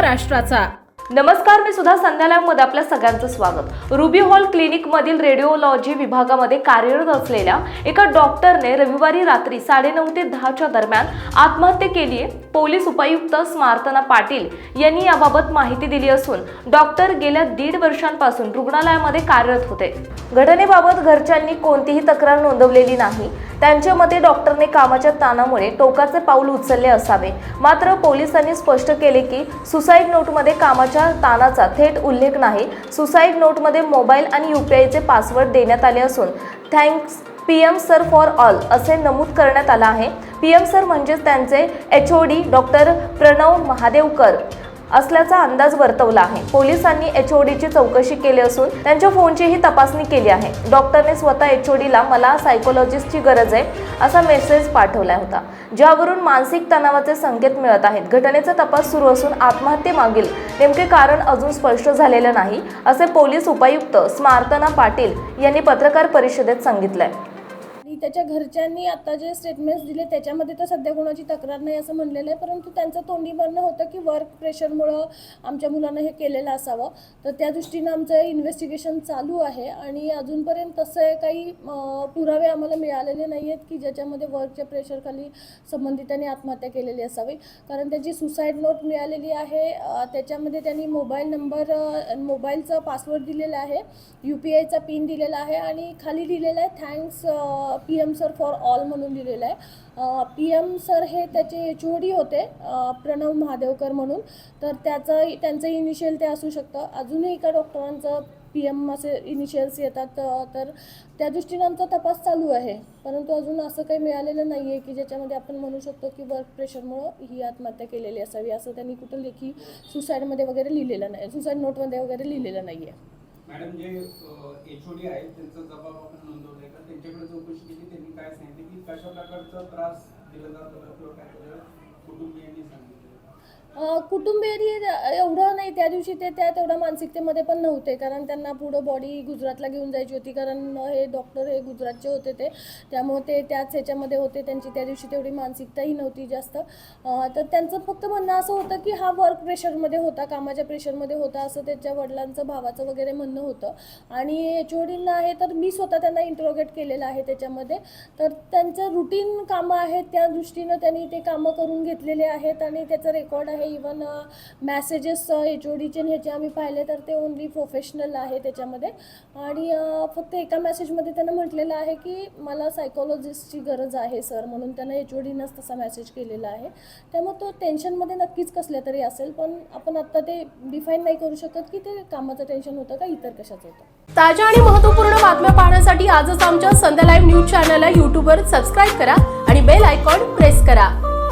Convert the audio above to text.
राष्ट्राचा नमस्कार मी सुद्धा संध्यालयामध्ये आपल्या सगळ्यांचं स्वागत. रुबी हॉल क्लिनिकमधील रेडिओलॉजी विभागामध्ये कार्यरत असलेल्या एका डॉक्टरने रविवारी रात्री साडेनऊ ते दहाच्या दरम्यान आत्महत्या केली आहे. पोलीस उपायुक्त स्मार्तना पाटील यांनी याबाबत माहिती दिली असून डॉक्टर गेल्या दीड वर्षांपासून रुग्णालयामध्ये कार्यरत होते. घटनेबाबत घरच्यांनी कोणतीही तक्रार नोंदवलेली नाही. त्यांच्या मते डॉक्टरने कामाच्या ताणामुळे टोकाचे पाऊल उचलले असावे. मात्र पोलिसांनी स्पष्ट केले की सुसाईड नोटमध्ये कामाच्या ताणाचा थेट उल्लेख नाही. सुसाईड नोटमध्ये मोबाईल आणि यूपीआयचे पासवर्ड देण्यात आले असून thanks P M sir for all असे नमूद करण्यात आलं आहे. पी एम सर म्हणजेच त्यांचे H O D doctor Pranav Mahadevkar. असल्याचा अंदाज वर्तवला आहे. पोलिसांनी एच ओ डीची चौकशी केली असून त्यांच्या फोनचीही तपासणी केली आहे. डॉक्टरने स्वतः एच ओ डीला मला सायकोलॉजिस्टची गरज आहे असा मेसेज पाठवला होता. ज्यावरून मानसिक तणावाचे संकेत मिळत आहेत. घटनेचा तपास सुरू असून आत्महत्येमागील नेमके कारण अजून स्पष्ट झालेलं नाही असे पोलीस उपायुक्त स्मार्तना पाटील यांनी पत्रकार परिषदेत सांगितलंय. त्याच्या घरच्यांनी आता जे स्टेटमेंट्स दिले त्याच्यामध्ये तर सध्या कोणाची तक्रार नाही असं म्हणलेलं आहे. परंतु त्यांचं तोंडी म्हणणं होतं की वर्क प्रेशरमुळं आमच्या मुलानं हे केलेलं असावं. तर त्या दृष्टीनं आमचं इन्व्हेस्टिगेशन चालू आहे आणि अजूनपर्यंत तसं काही पुरावे आम्हाला मिळालेले नाही आहेत की ज्याच्यामध्ये वर्कच्या प्रेशरखाली संबंधितांनी आत्महत्या केलेली असावी. कारण त्याची सुसाईड नोट मिळालेली आहे. त्याच्यामध्ये त्यांनी मोबाईल नंबर मोबाईलचा पासवर्ड दिलेला आहे. यू पी आयचा पिन दिलेला आहे आणि खाली लिहिलेला आहे thanks P M sir for all म्हणून लिहिलेलं आहे. पी एम सर हे त्याचे एच ओ डी होते प्रणव महादेवकर म्हणून. तर त्याचं त्यांचं इनिशियल ते असू शकतं. अजूनही एका डॉक्टरांचं पी एम असे इनिशियल्स येतात तर त्या दृष्टीनं आमचा तपास चालू आहे. परंतु अजून असं काही मिळालेलं नाही आहे की ज्याच्यामध्ये आपण म्हणू शकतो की वर्क प्रेशरमुळं ही आत्महत्या केलेली असावी असं त्यांनी कुठं लेखी सुसाईडमध्ये वगैरे लिहिलेलं नाही सुसाईड नोटमध्ये वगैरे लिहिलेलं नाही आहे मॅडम जे एच ओ डी आहेत त्यांचा जबाब आपण नोंदवलाय. का त्यांच्याकडे चौकशी केली त्यांनी काय सांगितले की कशा प्रकारचा त्रास दिला जातो किंवा काय कुटुंबियांनी सांगितलं. अ, एवढं नाही त्या दिवशी ते त्या तेवढ्या मानसिकतेमध्ये पण नव्हते. कारण त्यांना पुढं बॉडी गुजरातला घेऊन जायची होती. कारण हे डॉक्टर हे गुजरातचे होते ते. त्यामुळे ते त्याच ह्याच्यामध्ये होते. त्यांची त्या दिवशी तेवढी मानसिकताही नव्हती जास्त. तर त्यांचं फक्त म्हणणं असं होतं की हा वर्क प्रेशरमध्ये होता कामाच्या प्रेशरमध्ये होता असं त्याच्या वडिलांचं भावाचं वगैरे म्हणणं होतं. आणि एच ओ आहे तर मी स्वतः त्यांना इंट्रोगेट केलेलं आहे त्याच्यामध्ये. तर त्यांचं रुटीन कामं आहेत. त्या दृष्टीनं त्यांनी ते कामं करून घेतलेले आहेत. आणि त्याचं रेकॉर्ड आहे. इवन मॅसेजेस एच ओ डीचे ह्याचे आम्ही पाहिले तर ते ओनली प्रोफेशनल आहे त्याच्यामध्ये. आणि फक्त एका मेसेजमध्ये त्यांना म्हटलेलं आहे की मला सायकोलॉजिस्टची गरज आहे सर म्हणून त्यांना एच ओ डीनंच तसा मेसेज केलेला आहे. त्यामुळे तो टेन्शनमध्ये नक्कीच कसल्या तरी असेल पण आपण आत्ता ते डिफाईन नाही करू शकत की ते कामाचं टेन्शन होतं का इतर कशाचं होतं. ताज्या आणि महत्त्वपूर्ण बातम्या पाहण्यासाठी आजच आमच्या संध्या लाईव्ह न्यूज चॅनलला यूट्यूबवर सबस्क्राईब करा आणि बेल आयकॉन प्रेस करा.